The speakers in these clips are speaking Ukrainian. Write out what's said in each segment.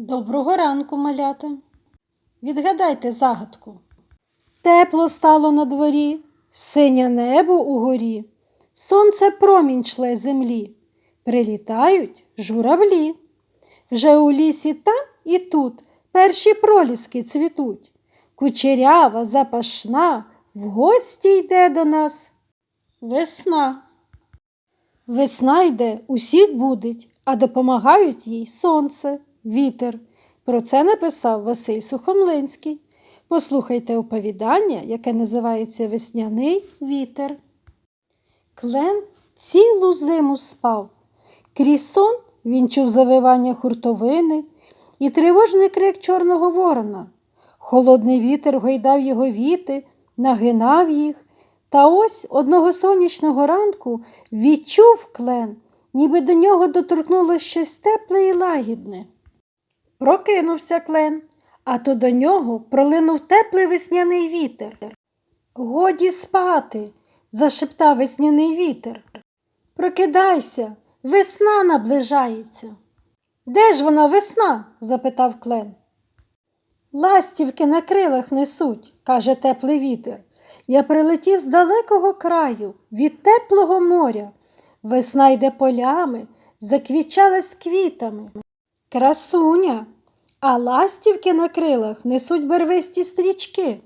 Доброго ранку, малята. Відгадайте загадку. Тепло стало на дворі, синє небо угорі, сонце промінь шле землі. Прилітають журавлі. Вже у лісі там і тут перші проліски цвітуть. Кучерява, запашна, в гості йде до нас. Весна. Весна йде, усіх будить, а допомагають їй сонце, вітер. Про це написав Василь Сухомлинський. Послухайте оповідання, яке називається Весняний вітер. Клен цілу зиму спав. Крізь сон він чув завивання хуртовини і тривожний крик чорного ворона. Холодний вітер гойдав його віти, нагинав їх. Та ось одного сонячного ранку відчув клен, ніби до нього доторкнулося щось тепле і лагідне. Прокинувся клен, а то до нього пролинув теплий весняний вітер. Годі спати, зашептав весняний вітер. Прокидайся, весна наближається. Де ж вона весна? запитав клен. Ластівки на крилах несуть, каже теплий вітер. Я прилетів з далекого краю, від теплого моря. Весна йде полями, заквічалась квітами. Красуня, а ластівки на крилах несуть барвисті стрічки.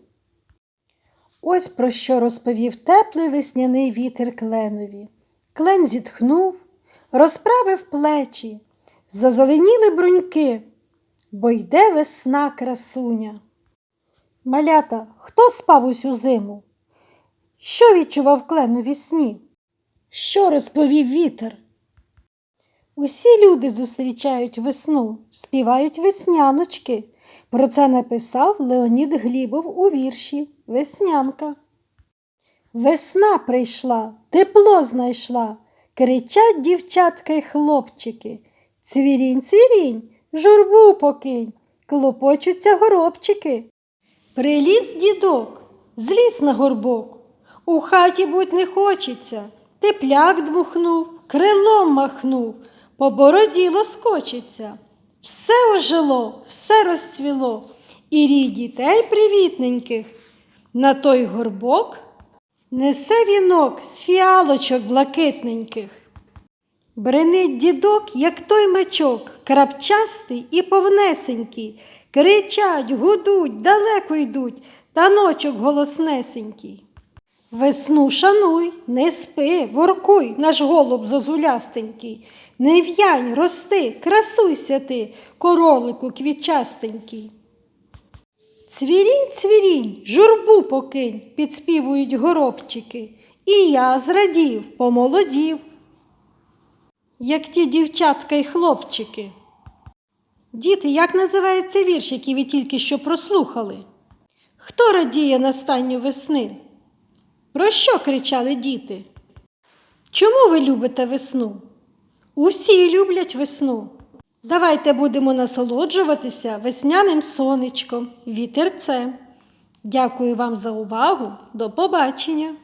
Ось про що розповів теплий весняний вітер кленові. Клен зітхнув, розправив плечі, зазеленіли бруньки, бо йде весна красуня. Малята, хто спав усю зиму? Що відчував клен у вісні? Що розповів вітер? Усі люди зустрічають весну, співають весняночки. Про це написав Леонід Глібов у вірші Веснянка. Весна прийшла, тепло знайшла, кричать дівчатка й хлопчики. Цвірінь, цвірінь, журбу покинь, клопочуться горобчики. Приліз дідок, зліз на горбок. У хаті будь не хочеться. Тепляк дмухнув, крилом махнув, по бороді лоскочиться. Все ожило, все розцвіло, і рій дітей привітненьких. На той горбок несе вінок з фіалочок блакитненьких. Бренить дідок, як той мечок, крапчастий і повнесенький. Кричать, гудуть, далеко йдуть, таночок голоснесенький. Весну шануй, не спи, воркуй, наш голуб зозулястенький. Не в'янь, рости, красуйся ти, королику квітчастенький. Цвірінь, цвірінь, журбу покинь, підспівують горобчики. І я зрадів, помолодів, як ті дівчатка й хлопчики. Діти, як називається вірш, який ви тільки що прослухали? Хто радіє настанню весни? Про що кричали діти? Чому ви любите весну? Усі люблять весну. Давайте будемо насолоджуватися весняним сонечком, вітерцем. Дякую вам за увагу. До побачення!